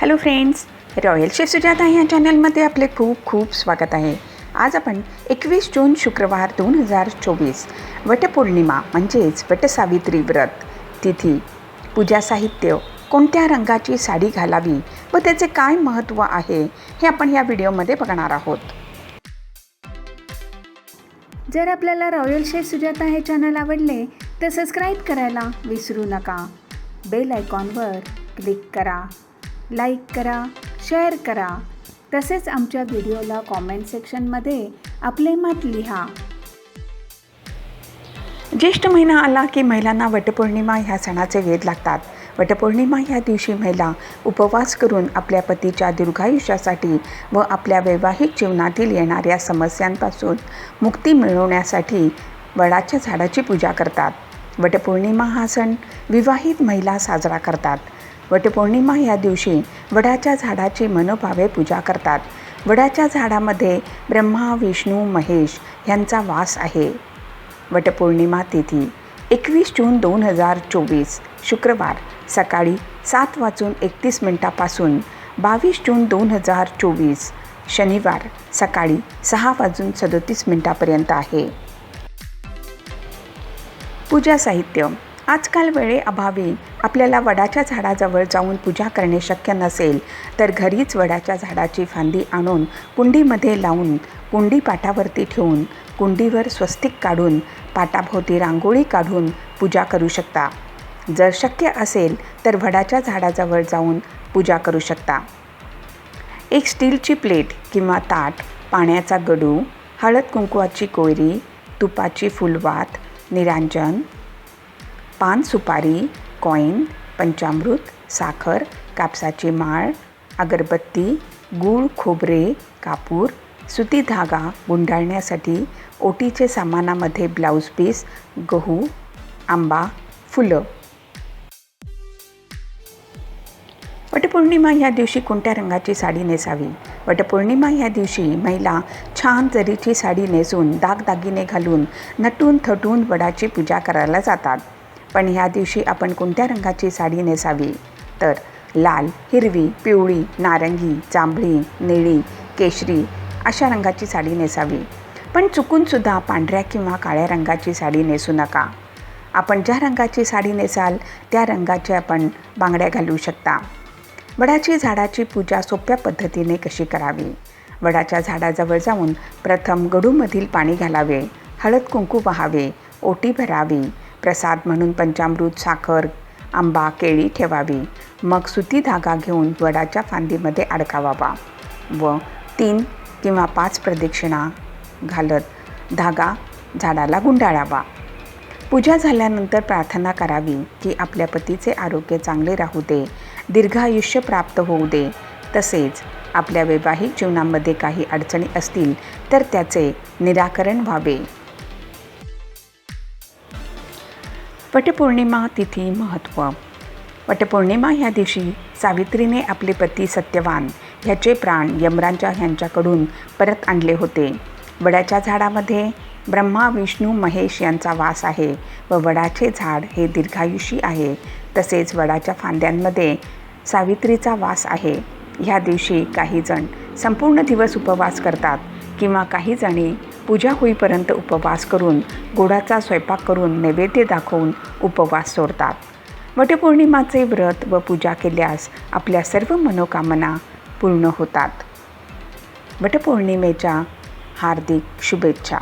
Hello friends royal chef Sujata या चॅनलमध्ये आपले खूप खूप स्वागत आहे. आज आपण एकवीस जून शुक्रवार दोन हजार चोवीस वटपौर्णिमा म्हणजेच वटसावित्री व्रत तिथी पूजा साहित्य कोणत्या रंगाची साडी घालावी व त्याचे काय महत्त्व आहे हे आपण या व्हिडिओमध्ये बघणार आहोत. जर आपल्याला रॉयल शेफ सुजाता हे चॅनल आवडले तर सबस्क्राईब करायला विसरू नका. बेल आयकॉनवर क्लिक करा. लाईक करा शेअर करा. तसेच आमच्या व्हिडिओला कॉमेंट सेक्शनमध्ये आपले मत लिहा. ज्येष्ठ महिना आला की महिलांना वटपौर्णिमा ह्या सणाचे वेध लागतात. वटपौर्णिमा ह्या दिवशी महिला उपवास करून आपल्या पतीच्या दीर्घायुष्यासाठी व आपल्या वैवाहिक जीवनातील येणाऱ्या समस्यांपासून मुक्ती मिळवण्यासाठी वडाच्या झाडाची पूजा करतात. वटपौर्णिमा हा सण विवाहित महिला साजरा करतात. वटपौर्णिमा या दिवशी वडाच्या झाडाची मनोभावे पूजा करतात. वडाच्या झाडामध्ये ब्रह्मा विष्णू महेश यांचा वास आहे. वटपौर्णिमा तिथी एकवीस जून दोन हजार चोवीस शुक्रवार सकाळी सात वाजून एकतीस मिनटापासून बावीस जून दोन हजार चोवीस शनिवार सकाळी सहा वाजून सदोतीस मिनटापर्यंत आहे. पूजा साहित्य. आजकाल वेळेअभावी आपल्याला वडाच्या झाडाजवळ जाऊन पूजा करणे शक्य नसेल तर घरीच वडाच्या झाडाची फांदी आणून कुंडीमध्ये लावून कुंडी पाटावरती ठेवून कुंडीवर स्वस्तिक काढून पाटाभोवती रांगोळी काढून पूजा करू शकता. जर शक्य असेल तर वडाच्या झाडाजवळ जाऊन पूजा करू शकता. एक स्टीलची प्लेट किंवा ताट पाण्याचा गडू हळद कुंकवाची कोयरी तुपाची फुलवात निरांजन पान सुपारी कॉईन पंचामृत साखर कापसाची माळ अगरबत्ती गूळ खोबरे कापूर सुती धागा गुंडाळण्यासाठी ओटीचे सामानामध्ये ब्लाऊज पीस गहू आंबा फुलं. वटपौर्णिमा या दिवशी कोणत्या रंगाची साडी नेसावी? वटपौर्णिमा या दिवशी महिला छान जरीची साडी नेसून दागदागिने घालून नटून थटून वडाची पूजा करायला जातात. पण ह्या दिवशी आपण कोणत्या रंगाची साडी नेसावी? तर लाल हिरवी पिवळी नारंगी जांभळी निळी केशरी अशा रंगाची साडी नेसावी. पण चुकूनसुद्धा पांढऱ्या किंवा काळ्या रंगाची साडी नेसू नका. आपण ज्या रंगाची साडी नेसाल त्या रंगाची आपण बांगड्या घालू शकता. वडाची झाडाची पूजा सोप्या पद्धतीने कशी करावी? वडाच्या झाडाजवळ जाऊन प्रथम गडूमधील पाणी घालावे हळद कुंकू वाहावे ओटी भरावी प्रसाद म्हणून पंचामृत साखर आंबा केळी ठेवावी. मग सुती धागा घेऊन वडाच्या फांदीमध्ये अडकावावा व तीन किंवा पाच प्रदक्षिणा घालत धागा झाडाला गुंडाळावा. पूजा झाल्यानंतर प्रार्थना करावी की आपल्या पतीचे आरोग्य चांगले राहू दे दीर्घायुष्य प्राप्त होऊ दे. तसेच आपल्या वैवाहिक जीवनामध्ये काही अडचणी असतील तर त्याचे निराकरण व्हावे. वटपौर्णिमा तिथी महत्त्व वटपौर्णिमा ह्या दिवशी सावित्रीने आपले पती सत्यवान ह्याचे प्राण यमरांच्या ह्यांच्याकडून परत आणले होते. वडाच्या झाडामध्ये ब्रह्मा विष्णू महेश यांचा वास आहे व वडाचे झाड हे दीर्घायुषी आहे. तसेच वडाच्या फांद्यांमध्ये सावित्रीचा वास आहे. ह्या दिवशी काहीजण संपूर्ण दिवस उपवास करतात किंवा काही जणी पूजा होईपर्यंत उपवास करून गोडाचा स्वयंपाक करून नैवेद्य दाखवून उपवास सोडतात. वटपौर्णिमाचे व्रत व पूजा केल्यास आपल्या सर्व मनोकामना पूर्ण होतात. वटपौर्णिमेच्या हार्दिक शुभेच्छा.